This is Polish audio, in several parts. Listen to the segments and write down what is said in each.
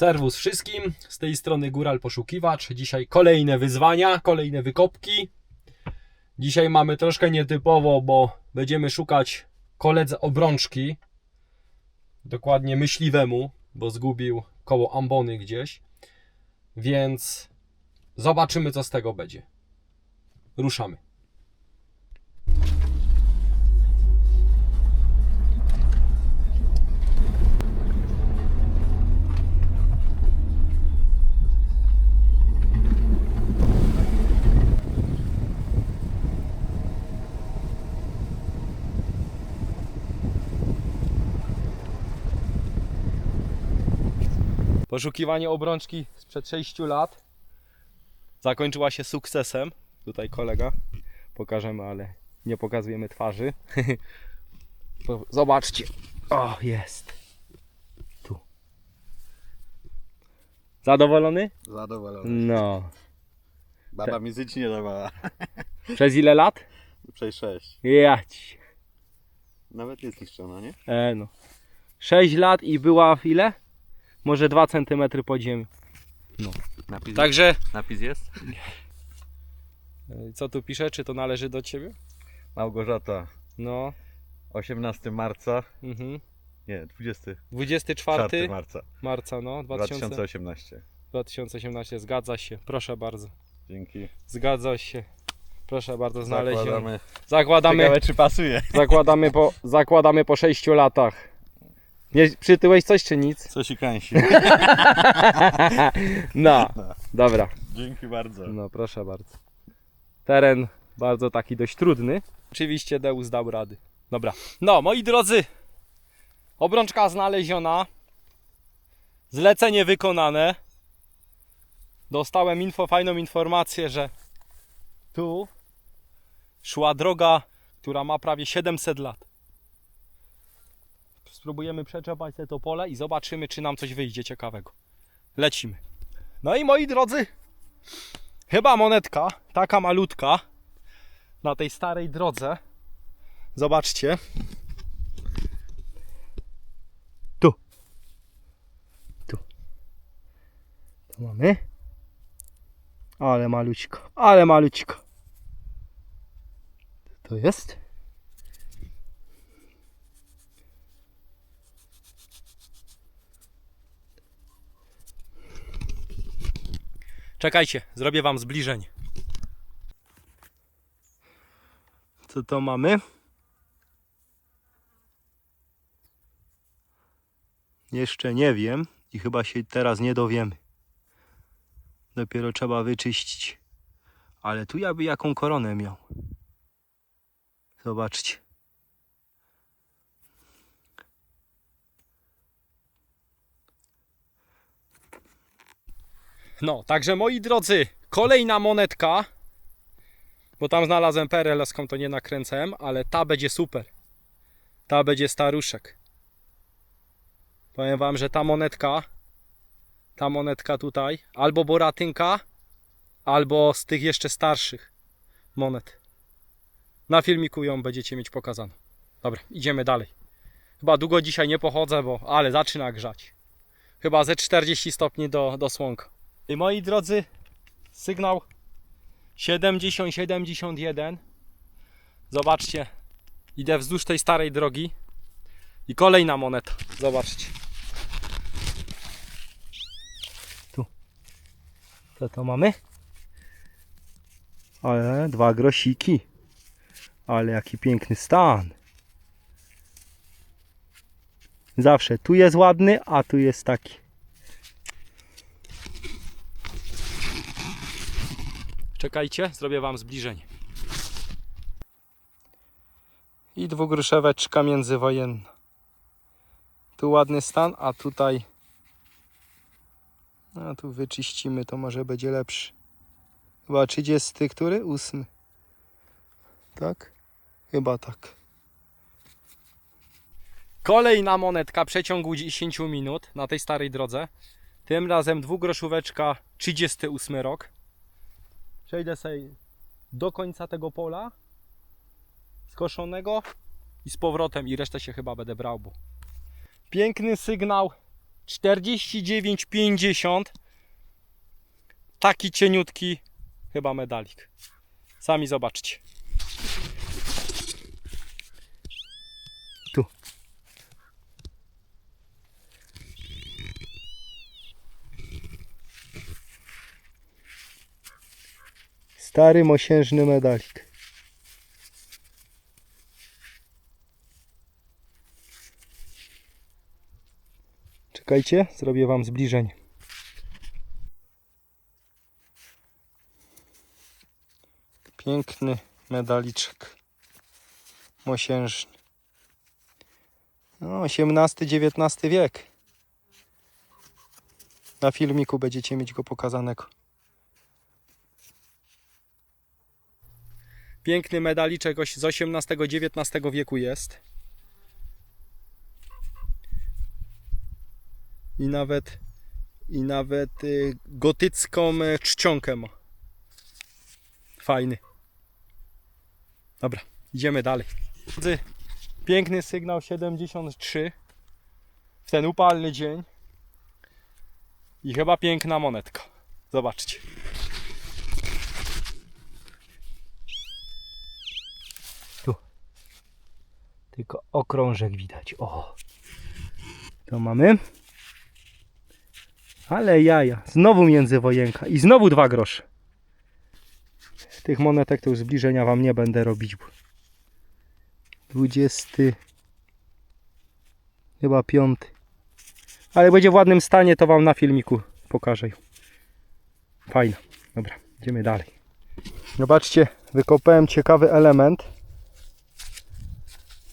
Serwus wszystkim, z tej strony Góral Poszukiwacz. Dzisiaj kolejne wyzwania, kolejne wykopki. Dzisiaj mamy troszkę nietypowo, bo będziemy szukać koledze obrączki. Dokładnie myśliwemu, bo zgubił koło ambony gdzieś. Więc zobaczymy, co z tego będzie. Ruszamy. Poszukiwanie obrączki sprzed 6 lat zakończyła się sukcesem. Tutaj kolega pokażemy, ale nie pokazujemy twarzy. Zobaczcie. O, jest. Tu. Zadowolony? Zadowolony. No. Baba mi żyć nie dawała. Przez ile lat? Przez 6. Jać. Nawet jest niszczona, nie? E, no. 6 lat i była w ile? Może 2 cm pod ziemią. Napis, Także napis jest? e, co tu pisze? Czy to należy do ciebie? Małgorzata. No. 18 marca. Mhm. Nie, 24 24 marca marca, no, 2000, 2018. 2018, zgadza się, proszę bardzo. Dzięki. Zgadza się. Proszę bardzo, znaleziony. Zakładamy. Zakładamy, Ciekawe czy pasuje. zakładamy, po, zakładamy po 6 latach. Nie, przytyłeś coś czy nic? Coś i kręci. No, dobra. Dzięki bardzo. No, proszę bardzo. Teren bardzo taki dość trudny. Oczywiście Deus dał rady. Dobra. No, moi drodzy, obrączka znaleziona. Zlecenie wykonane. Dostałem info, fajną informację, że tu szła droga, która ma prawie 700 lat. Spróbujemy przeczepać te to pole i zobaczymy, czy nam coś wyjdzie ciekawego. Lecimy. No i moi drodzy, Chyba monetka, taka malutka, na tej starej drodze. Zobaczcie. Tu. Tu. To mamy. Ale malućko, ale malućko. To jest. Czekajcie, zrobię wam zbliżenie. Co to mamy? Jeszcze nie wiem i chyba się teraz nie dowiemy. Dopiero trzeba wyczyścić. Ale tu ja by jaką koronę miał. Zobaczcie. No, także moi drodzy, kolejna monetka. Bo tam znalazłem pereleską, to nie nakręcałem, ale ta będzie super. Ta będzie staruszek. Powiem wam, że ta monetka, ta monetka tutaj, albo boratynka, albo z tych jeszcze starszych monet. Na filmiku ją będziecie mieć pokazaną. Dobra, idziemy dalej. Chyba długo dzisiaj nie pochodzę, bo ale zaczyna grzać. Chyba ze 40 stopni do, do słonka. I moi drodzy, sygnał 70-71. Zobaczcie, idę wzdłuż tej starej drogi i kolejna moneta. Zobaczcie. Tu. Co to mamy? Ale dwa grosiki. Ale jaki piękny stan. Zawsze tu jest ładny, a tu jest taki. Czekajcie, zrobię wam zbliżenie. I dwugruszeweczka międzywojenna. Tu ładny stan, a tutaj. A tu wyczyścimy, to może będzie lepszy. Chyba 30, który? 8. Tak? Chyba tak. Kolejna monetka przeciągu 10 minut na tej starej drodze. Tym razem dwugroszóweczka 38 rok przejdę sobie do końca tego pola skoszonego i z powrotem i resztę się chyba będę brał, bo piękny sygnał 49,50 taki cieniutki chyba medalik. Sami zobaczcie. Stary mosiężny medalik. Czekajcie, zrobię wam zbliżenie. Piękny medaliczek. Mosiężny. No, XVIII-XIX wiek. Na filmiku będziecie mieć go pokazanego. Piękny medaliczek z XVIII-XIX wieku jest. I nawet i nawet y, gotycką y, czcionkę ma. Fajny. Dobra, idziemy dalej. Piękny sygnał 73 w ten upalny dzień. I chyba piękna monetka. Zobaczcie. Tylko okrążek widać. O. To mamy. Ale jaja. Znowu międzywojenka. I znowu dwa grosze. Tych monetek to już zbliżenia wam nie będę robić. Bo 20. Chyba piąty. Ale będzie w ładnym stanie, to wam na filmiku pokażę. Fajna. Dobra, idziemy dalej. Zobaczcie, wykopałem ciekawy element.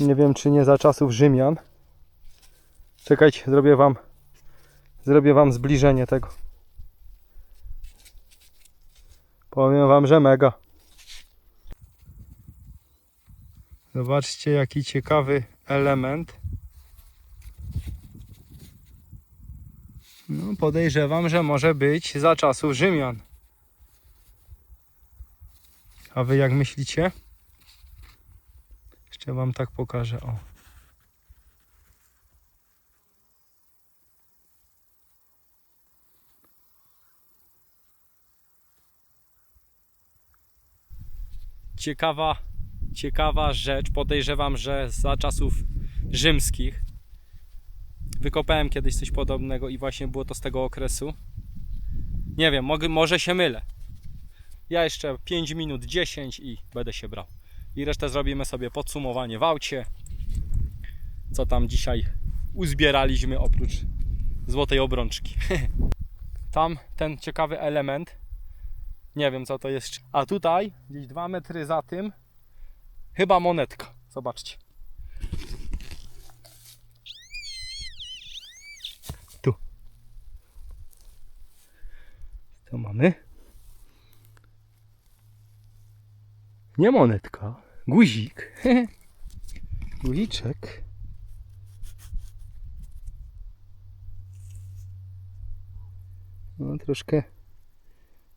Nie wiem, czy nie za czasów Rzymian. Czekajcie, zrobię wam zrobię wam zbliżenie tego. Powiem wam, że mega. Zobaczcie, jaki ciekawy element. No, podejrzewam, że może być za czasów Rzymian. A wy jak myślicie? Jeszcze wam tak pokażę. O. Ciekawa, ciekawa rzecz. Podejrzewam, że za czasów rzymskich. Wykopałem kiedyś coś podobnego i właśnie było to z tego okresu. Nie wiem, mogę, może się mylę. Ja jeszcze 5 minut, 10 i będę się brał. I resztę zrobimy sobie podsumowanie w aucie. Co tam dzisiaj uzbieraliśmy oprócz złotej obrączki. tam ten ciekawy element. Nie wiem co to jest. A tutaj, gdzieś 2 metry za tym, chyba monetka. Zobaczcie. Tu. Co mamy? Nie monetka, guzik. Guziczek. No, troszkę,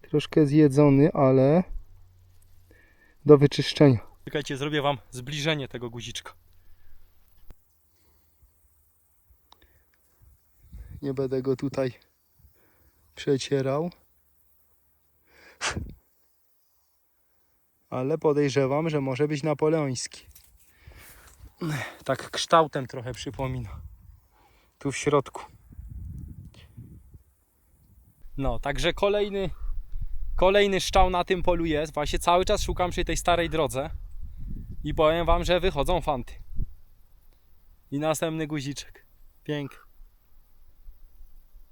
troszkę zjedzony, ale do wyczyszczenia. Czekajcie, zrobię wam zbliżenie tego guziczka. Nie będę go tutaj przecierał. Ale podejrzewam, że może być napoleoński. Tak kształtem trochę przypomina. Tu w środku. No, także kolejny kolejny szczał na tym polu jest. Właśnie cały czas szukam przy tej starej drodze. I powiem wam, że wychodzą fanty. I następny guziczek. Piękny.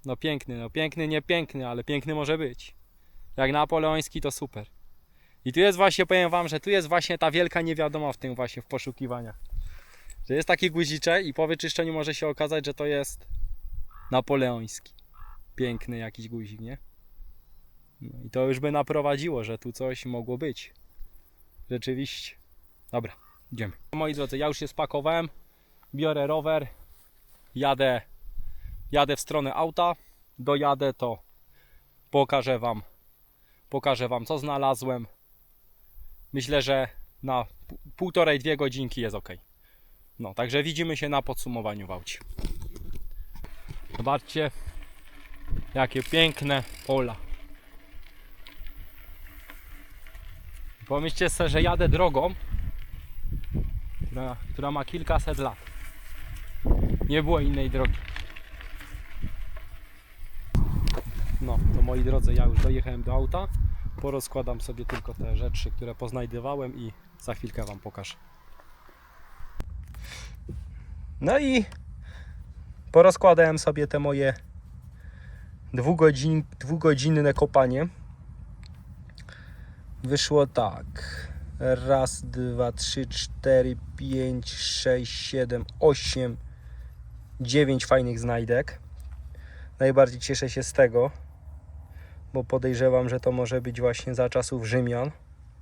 No piękny, no piękny, nie piękny, ale piękny może być. Jak napoleoński to super. I tu jest właśnie, powiem wam, że tu jest właśnie ta wielka niewiadoma w tym właśnie w poszukiwaniach. Że jest taki guziczek i po wyczyszczeniu może się okazać, że to jest napoleoński. Piękny jakiś guzik, nie? No i to już by naprowadziło, że tu coś mogło być. Rzeczywiście. Dobra, idziemy. Moi drodzy, ja już się spakowałem. Biorę rower. Jadę, jadę w stronę auta. Dojadę to pokażę wam pokażę wam co znalazłem. Myślę, że na półtorej, dwie godzinki jest ok. No, także widzimy się na podsumowaniu w aucie. Zobaczcie, jakie piękne pola. Pomyślcie sobie, że jadę drogą, która, która ma kilkaset lat. Nie było innej drogi. No, to moi drodzy, ja już dojechałem do auta. Porozkładam sobie tylko te rzeczy, które poznajdywałem i za chwilkę Wam pokażę. No i porozkładałem sobie te moje dwugodzin, dwugodzinne kopanie. Wyszło tak. Raz, dwa, trzy, cztery, pięć, sześć, siedem, osiem, dziewięć fajnych znajdek. Najbardziej cieszę się z tego, bo podejrzewam, że to może być właśnie za czasów Rzymian.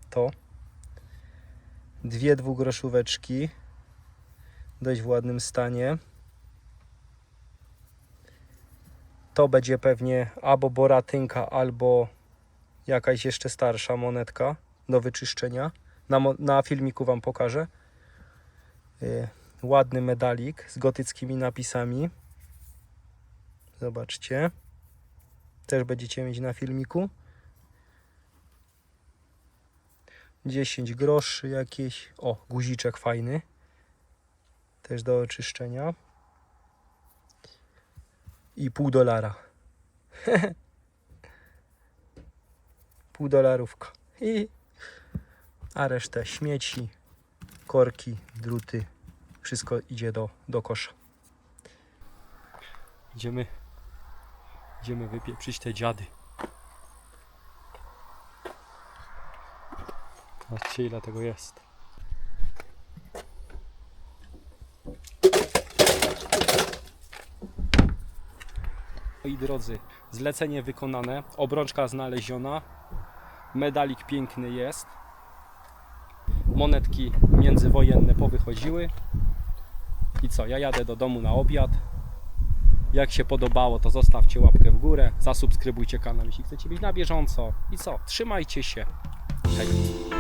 To dwie dwugroszóweczki, dość w ładnym stanie. To będzie pewnie albo boratynka, albo jakaś jeszcze starsza monetka do wyczyszczenia. Na, na filmiku Wam pokażę. Y, ładny medalik z gotyckimi napisami. Zobaczcie. Też będziecie mieć na filmiku. 10 groszy jakieś. O, guziczek fajny. Też do oczyszczenia. I pół dolara. pół dolarówka. I a resztę śmieci, korki, druty. Wszystko idzie do, do kosza. Idziemy Idziemy wypieprzyć te dziady. Zobaczcie ile tego jest. Moi drodzy, zlecenie wykonane, obrączka znaleziona, medalik piękny jest, monetki międzywojenne powychodziły i co, ja jadę do domu na obiad, jak się podobało, to zostawcie łapkę w górę, zasubskrybujcie kanał, jeśli chcecie być na bieżąco. I co? Trzymajcie się. Hej.